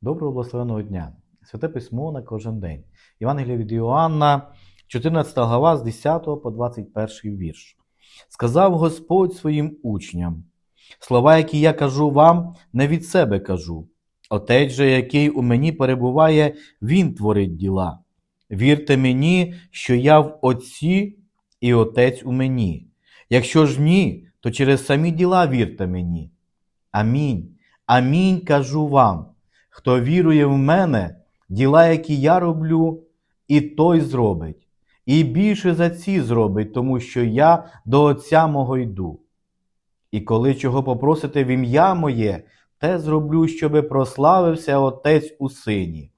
Доброго благословеного дня! Святе письмо на кожен день. Євангелія від Іоанна, 14 глава з 10 по 21 вірш. Сказав Господь своїм учням: Слова, які я кажу вам, не від себе кажу. Отець же, який у мені перебуває, Він творить діла. Вірте мені, що я в Отці і Отець у мені. Якщо ж ні, то через самі діла вірте мені. Амінь. Амінь кажу вам. Хто вірує в мене, діла, які я роблю, і той зробить, і більше за ці зробить, тому що я до Отця мого йду. І коли чого попросите в ім'я моє, те зроблю, щоби прославився Отець у сині.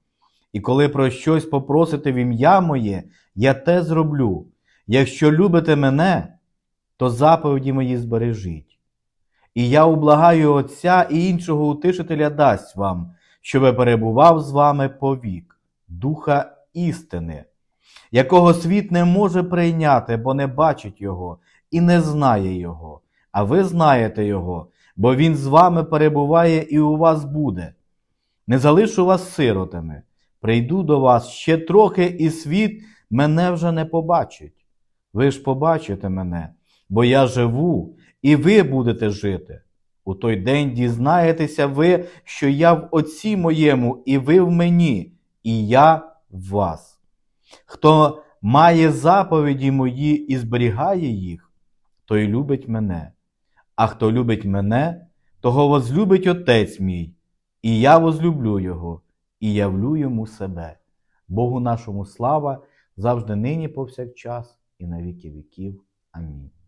І коли про щось попросите в ім'я моє, я те зроблю. Якщо любите мене, то заповіді мої збережіть. І я ублагаю Отця і іншого утишителя дасть вам, щоби перебував з вами повік, Духа істини, якого світ не може прийняти, бо не бачить Його і не знає Його. А ви знаєте Його, бо Він з вами перебуває і у вас буде. Не залишу вас сиротами, прийду до вас ще трохи, і світ мене вже не побачить. Ви ж побачите мене, бо я живу, і ви будете жити. У той день дізнаєтеся ви, що я в Отці моєму, і ви в мені, і я в вас. Хто має заповіді мої і зберігає їх, той любить мене. А хто любить мене, того возлюбить Отець мій, і я возлюблю його, і явлю йому себе. Богу нашому слава завжди нині повсякчас і на віки віків. Амінь.